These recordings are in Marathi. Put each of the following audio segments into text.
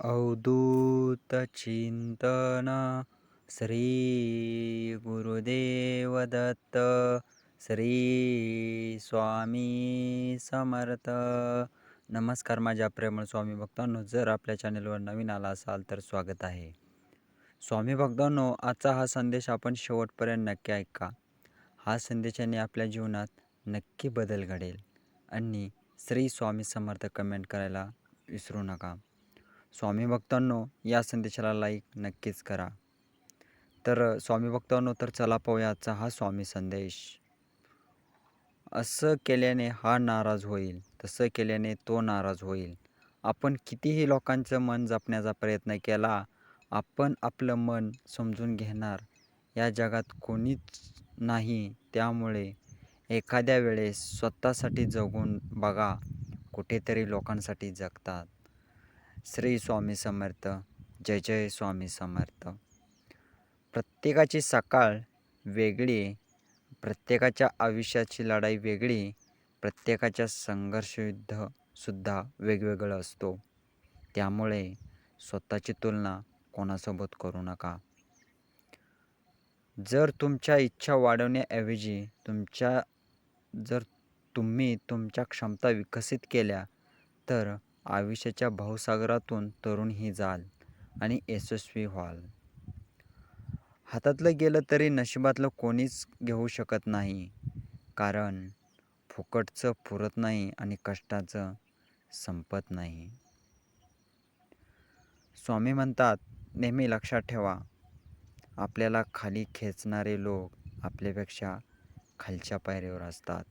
अवधूत चिंतन श्री गुरुदेव दत्त श्री स्वामी समर्थ. नमस्कार माझ्या प्रेमळ स्वामी भक्तांनो जर आपल्या चॅनलवर नवीन आला असाल तर स्वागत आहे. स्वामी भक्तांनो आजचा हा संदेश आपण शेवटपर्यंत नक्की ऐका. हा संदेशाने आपल्या जीवनात नक्की बदल घडेल. आणि श्री स्वामी समर्थ कमेंट करायला विसरू नका. स्वामी भक्तांनो या संदेशाला लाईक नक्कीच करा. तर स्वामी भक्तांनो तर चला पाहूयाचा हा स्वामी संदेश. असं केल्याने हा नाराज होईल तसं केल्याने तो नाराज होईल. आपण कितीही लोकांचं मन जपण्याचा प्रयत्न केला आपण आपलं मन समजून घेणार. या जगात कोणीच नाही त्यामुळे एखाद्या वेळेस स्वतःसाठी जगून बघा कुठेतरी लोकांसाठी जगतात. श्री स्वामी समर्थ जय जय स्वामी समर्थ. प्रत्येकाची सकाळ वेगळी प्रत्येकाच्या आयुष्याची लढाई वेगळी प्रत्येकाच्या संघर्षयुद्धसुद्धा वेगवेगळं असतो. त्यामुळे स्वतःची तुलना कोणासोबत करू नका. जर तुमच्या इच्छा वाढवण्याऐवजी तुमच्या जर तुम्ही तुमच्या क्षमता विकसित केल्या तर आयुष्याच्या भावसागरातून तरुणही जाल आणि यशस्वी व्हाल. हातातलं गेलं तरी नशिबातलं कोणीच घेऊ शकत नाही. कारण फुकटचं पुरत नाही आणि कष्टाचं संपत नाही. स्वामी म्हणतात नेहमी लक्षात ठेवा आपल्याला खाली खेचणारे लोक आपल्यापेक्षा खालच्या पायरीवर असतात.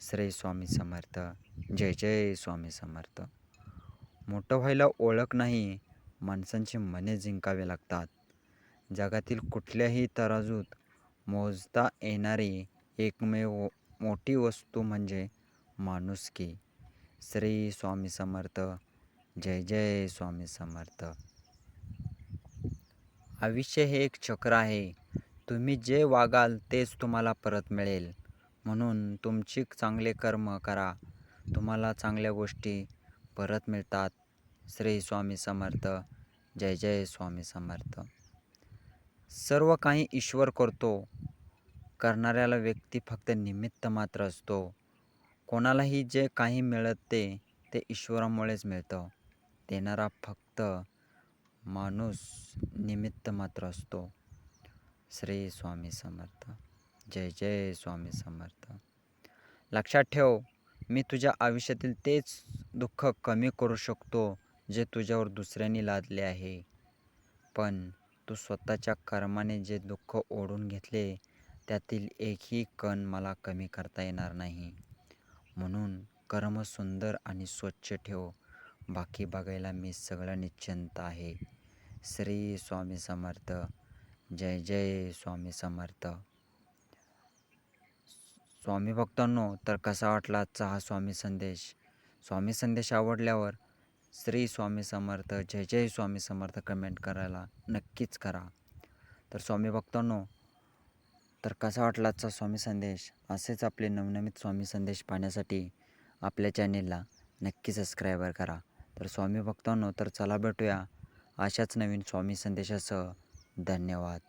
श्री स्वामी समर्थ. जय जय स्वामी समर्थ. मोठं व्हायला ओळख नाही माणसांची मने जिंकावे लागतात. जगातील कुठल्याही तराजूत मोजता येणारी एकमेव मोठी वस्तू म्हणजे माणुसकी. श्री स्वामी समर्थ जय जय स्वामी समर्थ. आयुष्य हे एक चक्र आहे. तुम्ही जे वागाल तेच तुम्हाला परत मिळेल. म्हणून तुमची चांगले कर्म करा. तुम्हाला चांगल्या गोष्टी परत मिळतात. श्री स्वामी समर्थ. जय जय स्वामी समर्थ. सर्व काही ईश्वर करतो. करणाऱ्याला व्यक्ती फक्त निमित्त मात्र असतो. कोणालाही जे काही मिळत ते ते ईश्वरामुळेच मिळतं. देणारा फक्त माणूस निमित्त मात्र असतो. श्री स्वामी समर्थ. जय जय स्वामी समर्थ. लक्षात ठेव मी तुझ्या आयुष्यातील तेच दुःख कमी करू शकतो जे तुझ्यावर दुसऱ्यांनी लादले आहे. पण तू स्वतःच्या कर्माने जे दुःख ओढून घेतले त्यातील एकही कण मला कमी करता येणार नाही. म्हणून कर्म सुंदर आणि स्वच्छ ठेव. बाकी बघायला मी सगळं निश्चिंत आहे. श्री स्वामी समर्थ. जय जय स्वामी समर्थ. स्वामी भक्तांनो तर कसा वाटला आजचा हा स्वामी संदेश? स्वामी संदेश आवडल्यावर श्री स्वामी समर्थ जय जय स्वामी समर्थ कमेंट करायला नक्कीच करा. तर स्वामी भक्तांनो तर कसा वाटला आजचा स्वामी संदेश? असेच आपले नवनवीन स्वामी संदेश पाहण्यासाठी आपल्या चॅनेलला नक्की सबस्क्रायबर करा. तर स्वामी भक्तांनो तर चला भेटूया अशाच नवीन स्वामी संदेशासह. धन्यवाद.